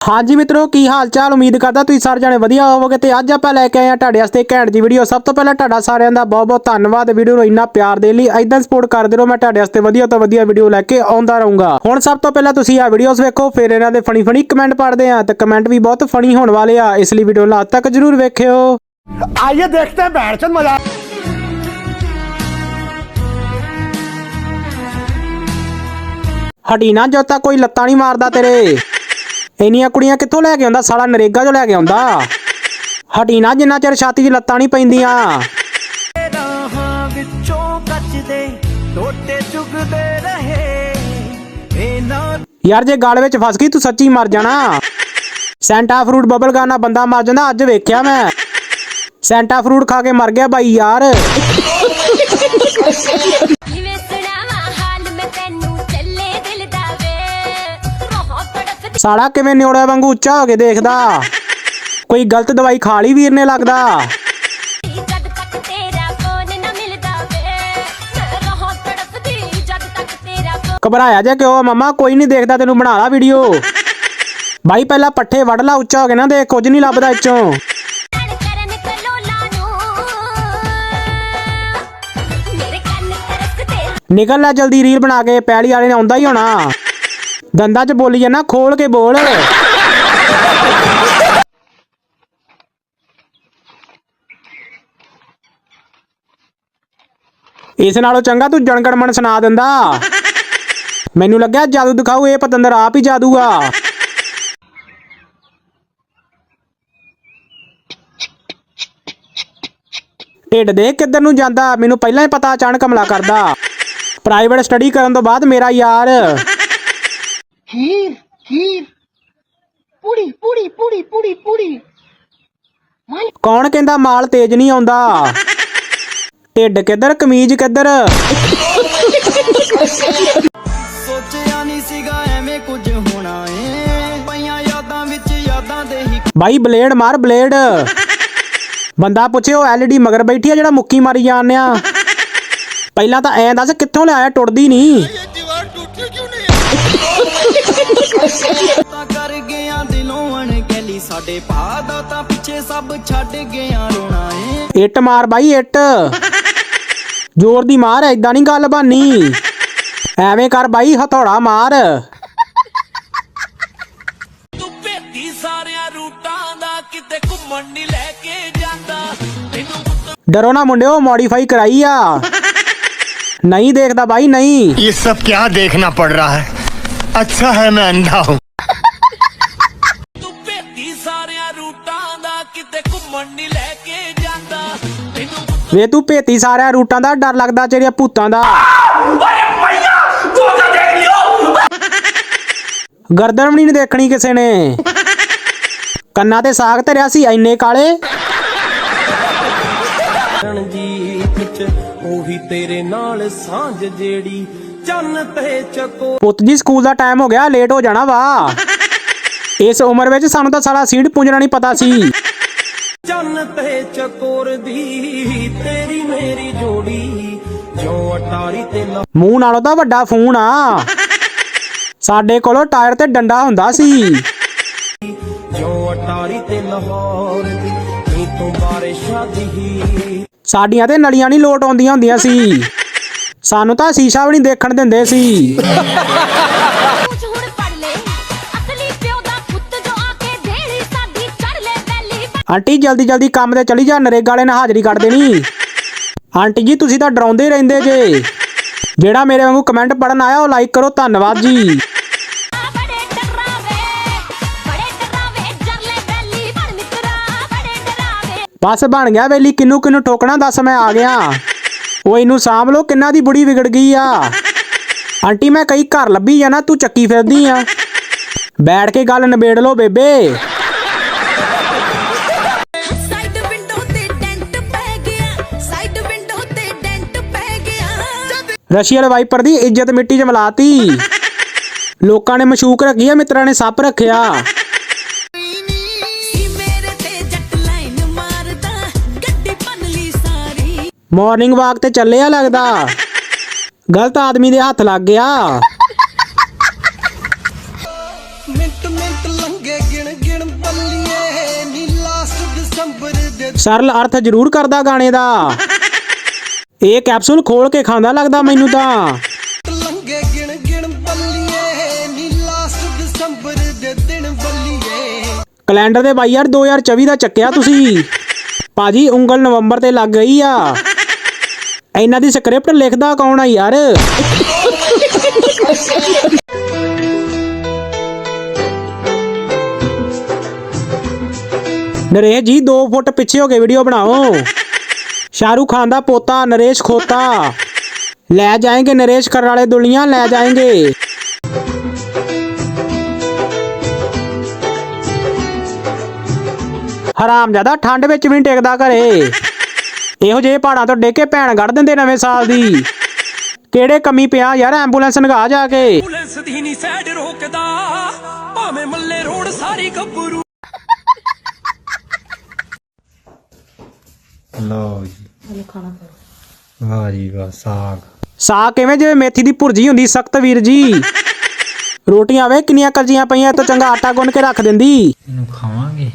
ਹਾਂਜੀ ਮਿੱਤਰੋ ਕੀ ਹਾਲ ਚਾਲ ਉਮੀਦ ਕਰਦਾ ਤੁਸੀਂ ਸਾਰੇ ਜਾਣੇ ਵਧੀਆ ਹੋਵੋਗੇ ਤੇ ਅੱਜ ਆਪਾਂ ਲੈ ਕੇ ਆਏ ਆ ਤੁਹਾਡੇ ਵਾਸਤੇ ਘੈਂਟ ਜੀ ਵੀਡੀਓ ਸਭ ਤੋਂ ਪਹਿਲਾਂ ਤੁਹਾਡਾ ਸਾਰਿਆਂ ਦਾ ਬਹੁਤ ਬਹੁਤ ਧੰਨਵਾਦ ਵੀਡੀਓ ਨੂੰ ਇੰਨਾ ਪਿਆਰ ਦੇਣ ਲਈ। ਐਦਾਂ ਸਪੋਰਟ ਕਰਦੇ ਰਹੋ ਮੈਂ ਤੁਹਾਡੇ ਵਾਸਤੇ ਵਧੀਆ ਤੋਂ ਵਧੀਆ ਵੀਡੀਓ ਲੈ ਕੇ ਆਉਂਦਾ ਰਹੂੰਗਾ। ਹੁਣ ਸਭ ਤੋਂ ਪਹਿਲਾਂ ਤੁਸੀਂ ਆ ਵੀਡੀਓਜ਼ ਵੇਖੋ ਫਿਰ ਇਹਨਾਂ ਦੇ ਫਣੀ ਫਣੀ ਕਮੈਂਟ ਪੜ੍ਹਦੇ ਆ ਤੇ ਕਮੈਂਟ ਵੀ ਬਹੁਤ ਫਣੀ ਹੋਣ ਵਾਲੇ ਆ ਇਸ ਲਈ ਵੀਡੀਓ ਨੂੰ ਤੱਕ ਜਰੂਰ ਵੇਖਿਓ। ਆਈਏ ਦੇਖਦੇ ਹਾਂ ਬੈਠ ਚੰਦ ਮਜ਼ਾ ਹਟੀਨਾ ਜੋਤਾ ਕੋਈ ਲੱਤਾਂ ਨਹੀਂ ਮਾਰਦਾ ਤੇਰੇ। ਇੰਨੀਆਂ ਕੁੜੀਆਂ ਕਿੱਥੋਂ ਲੈ ਕੇ ਆਉਂਦਾ? ਸਾਲਾ ਨਰੇਗਾ ਚੋਂ ਲੈ ਕੇ ਆਉਂਦਾ। ਹਟੀ ਨਾ, ਜਿੰਨਾ ਚਿਰ ਛਾਤੀ 'ਚ ਲੱਤਾਂ ਨਹੀਂ ਪੈਂਦੀਆਂ। ਰਾਹਾਂ ਵਿੱਚੋਂ ਕੱਚਦੇ ਟੋਟੇ ਚੁਗਦੇ ਰਹੇ ਇਹਨਾਂ ਯਾਰ, ਜੇ ਗਾਲ ਵਿੱਚ ਫਸ ਗਈ, ਤੂੰ ਸੱਚੀ ਮਰ ਜਾਣਾ। ਸੈਂਟਾ ਫਰੂਟ ਬਬਲ ਗਾਨਾ ਬੰਦਾ ਮਰ ਜਾਂਦਾ, ਅੱਜ ਵੇਖਿਆ ਮੈਂ। ਸੈਂਟਾ ਫਰੂਟ ਖਾ ਕੇ ਮਰ ਗਿਆ ਬਾਈ ਯਾਰ। ਸਾਲਾ ਕਿਵੇਂ ਨਿਉੜਿਆ ਵਾਂਗੂ ਉੱਚਾ ਹੋ ਕੇ ਦੇਖਦਾ? ਕੋਈ ਗਲਤ ਦਵਾਈ ਖਾ ਲਈ ਵੀਰ ਨੇ ਲੱਗਦਾ? ਘਬਰਾਇਆ ਜੇ ਕਿਉਂ ਮਮਾ? ਕੋਈ ਨਹੀਂ ਦੇਖਦਾ ਤੈਨੂੰ ਬਣਾ ਲਾ ਵੀਡੀਓ ਬਾਈ ਪਹਿਲਾਂ ਪੱਠੇ ਵੱਢ ਲਾ ਉੱਚਾ ਹੋ ਕੇ ਨਾ ਦੇਖ ਕੁਝ ਨਹੀਂ ਲੱਭਦਾ ਇੱਚੋਂ। ਨਿਕਲ ਲੈ ਜਲਦੀ ਰੀਲ ਬਣਾ ਕੇ ਪੈਲੀ ਵਾਲੇ ਨੇ ਆਉਂਦਾ ਹੀ ਹੋਣਾ। ਦੰਦਾਂ 'ਚ ਬੋਲੀ ਜਾਂਦਾ ਖੋਲ ਕੇ ਬੋਲ। ਇਸ ਨਾਲੋਂ ਚੰਗਾ ਤੂੰ ਜਣਗਣਮਣ ਸੁਣਾ ਦਿੰਦਾ। ਮੈਨੂੰ ਲੱਗਿਆ ਜਾਦੂ ਦਿਖਾਊ, ਇਹ ਪਤੰਦਰ ਆਪ ਹੀ ਜਾਦੂ ਆ ਢਿੱਡ ਦੇ ਕਿੱਧਰ ਨੂੰ ਜਾਂਦਾ, ਮੈਨੂੰ ਪਹਿਲਾਂ ਹੀ ਪਤਾ ਅਚਾਨਕ ਹਮਲਾ ਕਰਦਾ। ਪ੍ਰਾਈਵੇਟ ਸਟੱਡੀ ਕਰਨ ਤੋਂ ਬਾਅਦ ਮੇਰਾ ਯਾਰ। खीर खीर पूरी पूरी पूरी पूरी पूरी ਕੌਣ ਕਹਿੰਦਾ ਮਾਲ ਤੇਜ਼ ਨਹੀਂ ਆਉਂਦਾ ਢਿੱਡ ਕਿੱਧਰ ਕਮੀਜ਼ ਕਿੱਧਰ ਸੋਚਿਆ ਨਹੀਂ ਸੀਗਾ ਐਵੇਂ ਕੁਝ ਹੋਣਾ ਏ ਪਈਆਂ ਯਾਦਾਂ ਵਿੱਚ ਯਾਦਾਂ ਦੇ ਹੀ ਬਾਈ ਬਲੇਡ ਮਾਰ ਬਲੇਡ ਬੰਦਾ ਪੁੱਛੇ ਉਹ ਐਲਈਡੀ ਮਗਰ ਬੈਠੀ ਆ ਜਿਹੜਾ ਮੁੱਕੀ ਮਾਰੀ ਜਾਂਦਿਆ ਪਹਿਲਾਂ ਤਾਂ ਐਂ ਦੱਸ ਕਿੱਥੋਂ ਲਿਆਇਆ ਟੁੱਟਦੀ ਨਹੀਂ ਤਾਂ ਕਰ ਗਿਆ ਦਿਲੋਂ ਅਣਗਹਿਲੀ ਸਾਡੇ ਭਾ ਦਾ ਤਾਂ ਪਿੱਛੇ ਸਭ ਛੱਡ ਗਿਆ ਰੋਣਾ ਏ ਇੱਟ ਮਾਰ ਬਾਈ ਇੱਟ ਜ਼ੋਰ ਦੀ ਮਾਰ ਐਦਾਂ ਨਹੀਂ ਗੱਲ ਬਾਨੀ ਐਵੇਂ ਕਰ ਬਾਈ ਹਥੌੜਾ ਮਾਰ ਤੂੰ ਭੇਤੀ ਸਾਰਿਆਂ ਰੂਟਾਂ ਦਾ ਕਿਤੇ ਘੁੰਮਣ ਨਹੀਂ ਲੈ ਕੇ ਜਾਂਦਾ ਤੈਨੂੰ ਪੁੱਤ ਡਰੋ ਨਾ ਮੁੰਡਿਓ ਮੋਡੀਫਾਈ ਕਰਾਈ ਆ ਨਹੀਂ ਦੇਖਦਾ ਬਾਈ ਨਹੀਂ ये सब क्या देखना पड़ रहा है ਅੱਛਾ ਹੈ ਮੈਂ ਅੰਡਾ ਹੂੰ। ਤੂੰ ਭੇਤੀ ਸਾਰਿਆਂ ਰੂਟਾਂ ਦਾ ਕਿਤੇ ਘੁੰਮਣ ਨਹੀਂ ਲੈ ਕੇ ਜਾਂਦਾ। ਵੇ ਤੂੰ ਭੇਤੀ ਸਾਰਿਆਂ ਰੂਟਾਂ ਦਾ ਡਰ ਲੱਗਦਾ ਤੇਰੇ ਭੂਤਾਂ ਦਾ। ਗਰਦਨ ਵੀ ਨਹੀਂ ਦੇਖਣੀ ਕਿਸੇ ਨੇ। ਕੰਨਾਂ ਤੇ ਸਾਗ ਧਰਿਆ ਸੀ ਐਨੇ ਕਾਲੇ। ਰਣਜੀਤ ਚ ਉਹੀ ਤੇਰੇ ਨਾਲ ਸਾਂਝ ਜਿਹੜੀ ਚੰਨ ਤੇ ਚਕੋ। ਪੁੱਤ ਜੀ ਸਕੂਲ ਦਾ ਟਾਈਮ ਹੋ ਗਿਆ ਲੇਟ ਹੋ ਜਾਣਾ ਵਾ। ਇਸ ਉਮਰ ਵਿੱਚ ਸਾਨੂੰ ਤਾਂ ਸਾਲਾ ਸੀਟ ਪੁੰਜਣਾ ਨਹੀਂ ਪਤਾ ਸੀ। ਚੰਨ ਤੇ ਚਕੋਰ ਦੀ ਤੇਰੀ ਮੇਰੀ ਜੋੜੀ ਜੋ ਅਟਾਰੀ ਤੇ ਲਾ ਮੂੰਹ ਨਾਲੋਂ ਤਾਂ ਵੱਡਾ ਫੋਨ ਆ। ਸਾਡੇ ਕੋਲੋਂ ਟਾਇਰ ਤੇ ਡੰਡਾ ਹੁੰਦਾ ਸੀ। ਜੋ ਅਟਾਰੀ ਤੇ ਲਾਹੌਰ ਦੀ ਨੀ ਤੂੰ ਬਾਰਿਸ਼ਾਂ ਦੀ ਸਾਡੀਆਂ ਤੇ ਨਲੀਆਂ ਨਹੀਂ ਲੋਟ ਆਉਂਦੀਆਂ ਹੁੰਦੀਆਂ ਸੀ। ਸਾਨੂੰ ਤਾਂ ਸ਼ੀਸ਼ਾ ਵੀ ਨਹੀਂ ਦੇਖਣ ਦਿੰਦੇ ਸੀ। ਆਂਟੀ ਜਲਦੀ ਜਲਦੀ ਕੰਮ ਤੇ ਚਲੀ ਜਾ ਨਰੇਗਾ ਵਾਲੇ ਨੇ ਹਾਜ਼ਰੀ ਕੱਢ ਦੇਣੀ। ਆਂਟੀ ਜੀ ਤੁਸੀਂ ਤਾਂ ਡਰਾਉਂਦੇ ਰਹਿੰਦੇ ਜੇ। ਜਿਹੜਾ ਮੇਰੇ ਵਾਂਗੂ ਕਮੈਂਟ ਪੜਨ ਆਇਆ ਉਹ ਲਾਈਕ ਕਰੋ ਧੰਨਵਾਦ ਜੀ। ਬਸ ਬਣ ਗਿਆ ਵੇਲੀ ਕਿੰਨੂੰ ਕਿੰਨੂੰ ਠੋਕਣਾ ਦੱਸ ਮੈਂ ਆ ਗਿਆ। ਉਹ ਇਹਨੂੰ ਸਾਂਭ ਲੋ ਕਿੰਨਾ ਦੀ ਬੁੜੀ ਵਿਗੜ ਗਈ ਆ। ਆਂਟੀ ਮੈਂ ਕਈ ਘਰ ਲੱਭੀ ਜਾਣਾ ਤੂੰ ਚੱਕੀ ਫਿਰਦੀ ਆ। ਬੈਠ ਕੇ ਗੱਲ ਨਿਬੇੜ ਲੋ ਬੇਬੇ। ਰਸ਼ੀਅਲ ਵਾਈਪਰ ਦੀ ਇੱਜ਼ਤ ਮਿੱਟੀ 'ਚ ਮਿਲਾਤੀ। ਲੋਕਾਂ ਨੇ ਮਸ਼ੂਕ ਰੱਖੀ ਆ ਮਿੱਤਰਾਂ ਨੇ ਸੱਪ ਰੱਖਿਆ। ਮਾਰਨਿੰਗ ਵਾਕ ਤੇ ਚੱਲਿਆ ਲੱਗਦਾ। ਗਲਤ ਆਦਮੀ ਦੇ ਹੱਥ ਲੱਗ ਗਿਆ। ਸਰਲ ਅਰਥ ਜ਼ਰੂਰ ਕਰਦਾ ਗਾਣੇ ਦਾ। ਇਹ ਕੈਪਸੂਲ ਖੋਲ ਕੇ ਖਾਂਦਾ ਲੱਗਦਾ ਮੈਨੂੰ ਤਾਂ। ਕੈਲੰਡਰ ਦੇ ਬਾਈ ਯਾਰ 2024 ਦਾ ਚੱਕਿਆ ਤੁਸੀਂ। ਪਾਜੀ ਉਂਗਲ ਨਵੰਬਰ ਤੇ ਲੱਗ ਗਈ ਆ। ਇਹਨਾਂ ਦੀ ਸਕ੍ਰਿਪਟ ਲਿਖਦਾ ਕੌਣ ਆ ਯਾਰ? ਨਰੇਸ਼ ਜੀ 2 ਫੁੱਟ ਪਿੱਛੇ ਹੋ ਕੇ ਵੀਡੀਓ ਬਣਾਓ। ਸ਼ਾਹਰੂਖ ਖਾਨ ਦਾ ਪੋਤਾ ਨਰੇਸ਼ ਖੋਤਾ। ਲੈ ਜਾਏਗੇ ਨਰੇਸ਼ ਕਰ ਵਾਲੇ ਦੁਨੀਆ ਲੈ ਜਾਏਗੇ। ਹਰਾਮ ਜ਼ਿਆਦਾ ਠੰਡ ਵਿੱਚ ਵੀ ਨੀ ਟਿਕਦਾ ਘਰੇ। ਇਹੋ ਜਿਹੇ ਪਹਾੜਾਂ ਤੋਂ ਡਿੱਗ ਕੇ ਭੈਣ ਕੱਢ ਦਿੰਦੇ ਨਵੇਂ ਸਾਲ ਦੀ। ਕਿਹੜੇ ਕਮੀ ਪਿਆ ਯਾਰ ਐਂਬੂਲੈਂਸ ਨਗਾ ਜਾ ਕੇ। ਪੁਲਿਸ ਦੀ ਨਹੀਂ ਸਾਈਡ ਰੋਕਦਾ ਭਾਵੇਂ ਮੱਲੇ ਰੋਡ ਸਾਰੀ ਗੱਭਰੂ। ਲਓ ਜੀ। ਵਾਹ ਜੀ ਵਾਹ ਸਾਗ। ਸਾਗ ਕਿਵੇਂ ਜਿਵੇਂ ਮੇਥੀ ਦੀ ਭੁਰਜੀ ਹੁੰਦੀ ਸਖਤ ਵੀਰ ਜੀ। ਰੋਟੀਆਂ ਵੇ ਕਿੰਨੀਆਂ ਕਲਜੀਆਂ ਪਈਆਂ ਤੋਂ ਚੰਗਾ ਆਟਾ ਗੁੰਨ ਕੇ ਰੱਖ ਦਿੰਦੀ। ਇਹਨੂੰ ਖਾਵਾਂਗੇ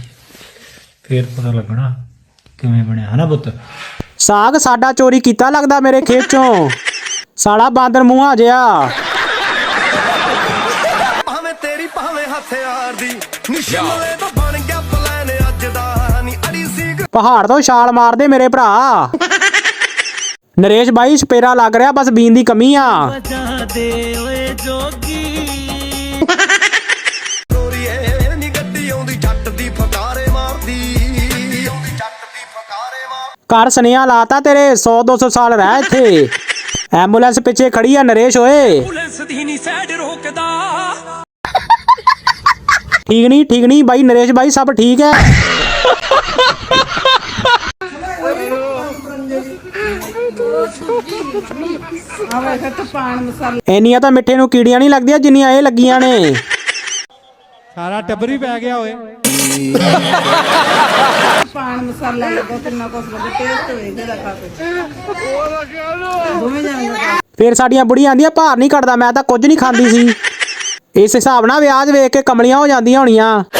ਫੇਰ ਪਤਾ ਲੱਗਣਾ। ਕਿਵੇਂ ਬਣਿਆ ਹਨਾ ਪੁੱਤ? ਸਾਗ ਸਾਡਾ ਚੋਰੀ ਕੀਤਾ ਲੱਗਦਾ ਮੇਰੇ ਖੇਤ ਚੋਂ। ਸਾਲਾ ਬਾਂਦਰ ਮੂੰਹਾ ਜਿਆ ਭਾਵੇਂ ਤੇਰੀ ਭਾਵੇਂ ਹਥਿਆਰ ਦੀ। ਨਿਸ਼ਾਨੇ ਤੋਂ ਬਣ ਗਿਆ ਪਲਾਨ ਅੱਜ ਦਾ ਨੀ ਅੜੀ ਸੀ ਪਹਾੜ ਤੋਂ ਛਾਲ ਮਾਰਦੇ ਮੇਰੇ ਭਰਾ। ਨਰੇਸ਼ ਬਾਈ ਸਪੇਰਾ ਲੱਗ ਰਿਹਾ ਬਸ ਬੀਨ ਦੀ ਕਮੀ ਆ। ਦੇ ਓਏ ਜੋਗੀ। ਘਰ ਸਨੇਹਾ ਲਾਤਾ ਤੇਰੇ 100 200 ਸਾਲ ਰਹਿ ਇੱਥੇ। ਐਂਬੂਲੈਂਸ ਪਿੱਛੇ ਖੜੀ ਆ ਨਰੇਸ਼ ਓਏ। ਪੁਲਿਸ ਦੀ ਨਹੀਂ ਸਾਈਡ ਰੋਕਦਾ। ਠੀਕ ਨਹੀਂ ਠੀਕ ਨਹੀਂ ਬਾਈ ਨਰੇਸ਼ ਬਾਈ ਸਭ ਠੀਕ ਹੈ ਇੰਨੀਆਂ ਤਾਂ ਮਿੱਠੇ ਨੂੰ ਕੀੜੀਆਂ ਨਹੀਂ ਲੱਗਦੀਆਂ ਜਿੰਨੀਆਂ ਇਹ ਲੱਗੀਆਂ ਨੇ। ਸਾਰਾ ਟੱਬਰ ਹੀ ਪੈ ਗਿਆ ਓਏ। ਪਾਣ ਮਸਾਲਾ ਲੱਗਾ, ਕਿੰਨਾ ਕੁਛ ਲੱਗਾ ਟੇਸਟ ਹੋਏਗਾ ਦਾ ਖਾ ਕੇ। ਦੋਵੇਂ ਜਾਣੇ ਦਾ ਸਾਡੀਆਂ ਬੁੜੀਆਂ ਆਂਦੀਆਂ, ਭਾਰ ਨਹੀਂ ਘਟਦਾ, ਮੈਂ ਤਾਂ ਕੁਝ ਨਹੀਂ ਖਾਂਦੀ ਸੀ। ਇਸ ਹਿਸਾਬ ਨਾਲ ਵਿਆਹ ਵੇਖ ਕੇ ਕਮਲੀਆਂ ਹੋ ਜਾਂਦੀਆਂ ਹੋਣੀਆਂ। ਵੇਖ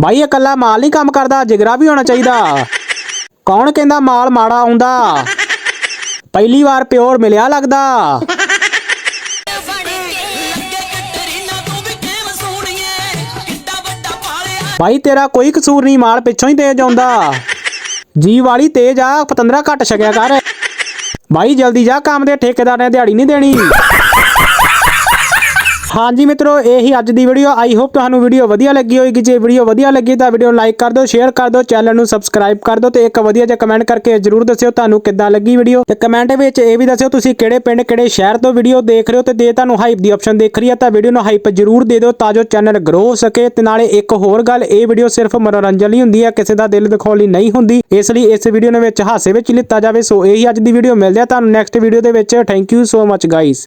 ਬਾਈ ਇਕੱਲਾ ਮਾਲ ਨਹੀਂ ਕੰਮ ਕਰਦਾ, ਜਿਗਰਾ ਵੀ ਹੋਣਾ ਚਾਹੀਦਾ। ਕੌਣ ਕਹਿੰਦਾ ਮਾਲ ਮਾੜਾ ਆਉਂਦਾ ਪਹਿਲੀ ਵਾਰ ਪਿਓਰ ਮਿਲਿਆ ਲੱਗਦਾ। ਬਣ ਬਾਈ, ਤੇਰਾ ਕੋਈ ਕਸੂਰ ਨਹੀਂ, ਮਾਲ ਪਿੱਛੋਂ ਹੀ ਤੇਜ ਆਉਂਦਾ। ਜੀ ਵਾਲੀ ਤੇਜ ਆ, ਪਤੰਦਰਾ ਘੱਟ ਛਕਿਆ ਕਰ। ਬਾਈ, ਜਲਦੀ ਜਾ, ਕੰਮ ਦੇ ਠੇਕੇਦਾਰ ਨੇ ਦਿਹਾੜੀ ਨਹੀਂ ਦੇਣੀ। ਹਾਂਜੀ ਮਿੱਤਰੋ, ਇਹੀ ਅੱਜ ਦੀ ਵੀਡੀਓ ਆਈ ਹੋਪ ਤੁਹਾਨੂੰ ਵੀਡੀਓ ਵਧੀਆ ਲੱਗੀ ਹੋਏਗੀ ਜੇ ਵੀਡੀਓ ਵਧੀਆ ਲੱਗੀ ਤਾਂ ਵੀਡੀਓ ਲਾਈਕ ਕਰ ਦਿਓ ਸ਼ੇਅਰ ਕਰ ਦਿਓ ਚੈਨਲ ਨੂੰ ਸਬਸਕ੍ਰਾਈਬ ਕਰ ਦਿਓ ਤੇ ਇੱਕ ਵਧੀਆ ਜਿਹਾ ਕਮੈਂਟ ਕਰਕੇ ਜਰੂਰ ਦੱਸਿਓ ਤੁਹਾਨੂੰ ਕਿੱਦਾਂ ਲੱਗੀ ਵੀਡੀਓ ਤੇ ਕਮੈਂਟ ਵਿੱਚ ਇਹ ਵੀ ਦੱਸਿਓ, ਤੁਸੀਂ ਕਿਹੜੇ ਪਿੰਡ, ਕਿਹੜੇ ਸ਼ਹਿਰ ਤੋਂ ਵੀਡੀਓ ਦੇਖ ਰਹੇ ਹੋ ਤੇ ਜੇ ਤੁਹਾਨੂੰ ਹਾਈਪ ਦੀ ਆਪਸ਼ਨ ਦੇਖ ਰਹੀ ਹੈ ਤਾਂ ਵੀਡੀਓ ਨੂੰ ਹਾਈਪ ਜਰੂਰ ਦੇ ਦਿਓ ਤਾਂ ਜੋ ਚੈਨਲ ਗਰੋ ਹੋ ਸਕੇ। ਤੇ ਨਾਲੇ ਇੱਕ ਹੋਰ ਗੱਲ, ਇਹ ਵੀਡੀਓ ਸਿਰਫ ਮਨੋਰੰਜਨ ਲਈ ਹੁੰਦੀ ਹੈ, ਕਿਸੇ ਦਾ ਦਿਲ ਦਿਖਾਉਣ ਲਈ ਨਹੀਂ ਹੁੰਦੀ। ਇਸ ਲਈ ਇਸ ਵੀਡੀਓ ਨੂੰ ਵਿੱਚ ਹਾਸੇ ਵਿੱਚ ਲਿੱਤਾ ਜਾਵੇ। ਸੋ ਇਹੀ ਅੱਜ ਦੀ ਵੀਡੀਓ ਮਿਲਦੇ ਆ ਤੁਹਾਨੂੰ ਨੈਕਸਟ ਵੀਡੀਓ ਦੇ ਵਿੱਚ। Thank you so much guys